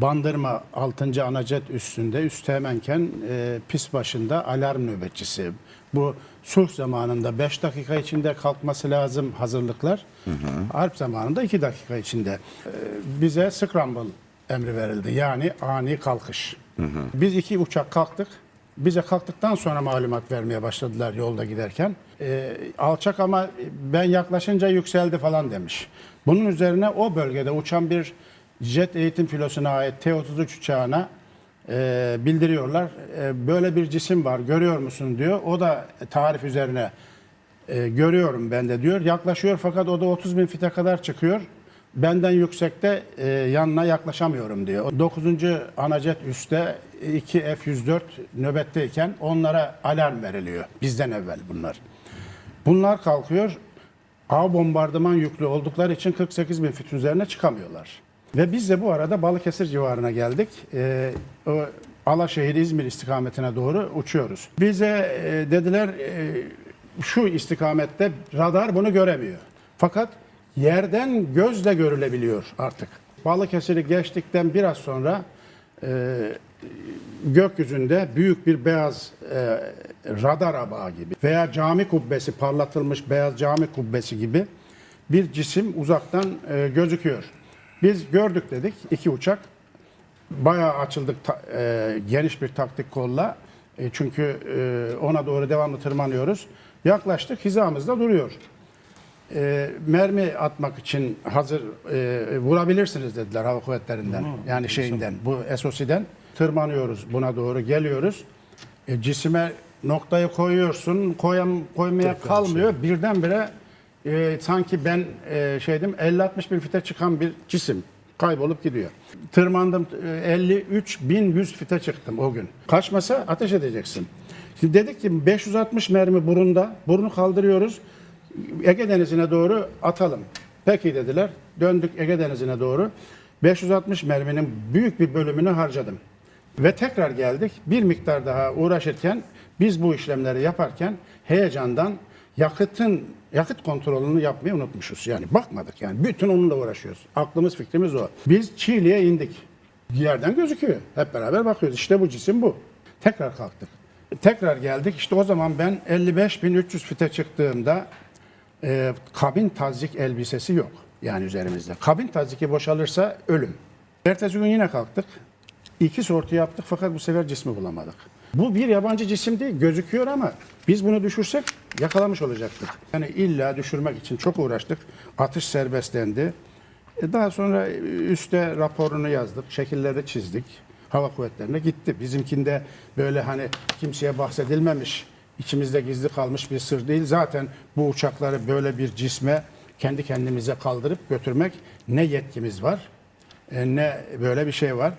Bandırma 6. Anajet üstünde Üsteğmenken e, pis başında alarm nöbetçisi. Bu sulh zamanında 5 dakika içinde kalkması lazım hazırlıklar. Harp zamanında 2 dakika içinde. E, bize scramble emri verildi. Yani ani kalkış. Biz iki uçak kalktık. Bize kalktıktan sonra malumat vermeye başladılar yolda giderken. E, alçak ama ben yaklaşınca yükseldi falan demiş. Bunun üzerine o bölgede uçan bir jet eğitim filosuna ait T-33 uçağına e, bildiriyorlar. E, böyle bir cisim var görüyor musun diyor. O da tarif üzerine e, görüyorum ben de diyor. Yaklaşıyor fakat o da 30 bin fite kadar çıkıyor. Benden yüksekte e, yanına yaklaşamıyorum diyor. 9. Anajet üstte 2 F-104 nöbetteyken onlara alarm veriliyor. Bizden evvel bunlar. Bunlar kalkıyor. A bombardıman yüklü oldukları için 48 bin fit üzerine çıkamıyorlar. Ve biz de bu arada Balıkesir civarına geldik. Ee, o Alaşehir İzmir istikametine doğru uçuyoruz. Bize e, dediler e, şu istikamette radar bunu göremiyor. Fakat yerden gözle görülebiliyor artık. Balıkesir'i geçtikten biraz sonra e, gökyüzünde büyük bir beyaz e, radar abağı gibi veya cami kubbesi parlatılmış beyaz cami kubbesi gibi bir cisim uzaktan e, gözüküyor. Biz gördük dedik iki uçak. Bayağı açıldık ta- e, geniş bir taktik kolla. E, çünkü e, ona doğru devamlı tırmanıyoruz. Yaklaştık hizamızda duruyor. E, mermi atmak için hazır e, vurabilirsiniz dediler hava kuvvetlerinden. yani şeyinden bu SOC'den tırmanıyoruz buna doğru geliyoruz. E, cisime noktayı koyuyorsun koyam, koymaya kalmıyor. Birdenbire e, sanki ben e, şeydim 50-60 bin fite çıkan bir cisim kaybolup gidiyor. Tırmandım e, 53 bin 100 fite çıktım o gün. Kaçmasa ateş edeceksin. Şimdi dedik ki 560 mermi burunda. Burnu kaldırıyoruz. Ege Denizi'ne doğru atalım. Peki dediler. Döndük Ege Denizi'ne doğru. 560 merminin büyük bir bölümünü harcadım. Ve tekrar geldik. Bir miktar daha uğraşırken biz bu işlemleri yaparken heyecandan yakıtın yakıt kontrolünü yapmayı unutmuşuz. Yani bakmadık yani. Bütün onunla uğraşıyoruz. Aklımız fikrimiz o. Biz Çiğli'ye indik. Yerden gözüküyor. Hep beraber bakıyoruz. İşte bu cisim bu. Tekrar kalktık. Tekrar geldik. İşte o zaman ben 55.300 fite çıktığımda e, kabin tazik elbisesi yok. Yani üzerimizde. Kabin taziki boşalırsa ölüm. Ertesi gün yine kalktık. İki sortu yaptık fakat bu sefer cismi bulamadık. Bu bir yabancı cisim değil, gözüküyor ama biz bunu düşürsek yakalamış olacaktık. Yani illa düşürmek için çok uğraştık. Atış serbestlendi. E, Daha sonra üste raporunu yazdık, şekilleri çizdik. Hava kuvvetlerine gitti. Bizimkinde böyle hani kimseye bahsedilmemiş, içimizde gizli kalmış bir sır değil. Zaten bu uçakları böyle bir cisme kendi kendimize kaldırıp götürmek ne yetkimiz var, e, ne böyle bir şey var.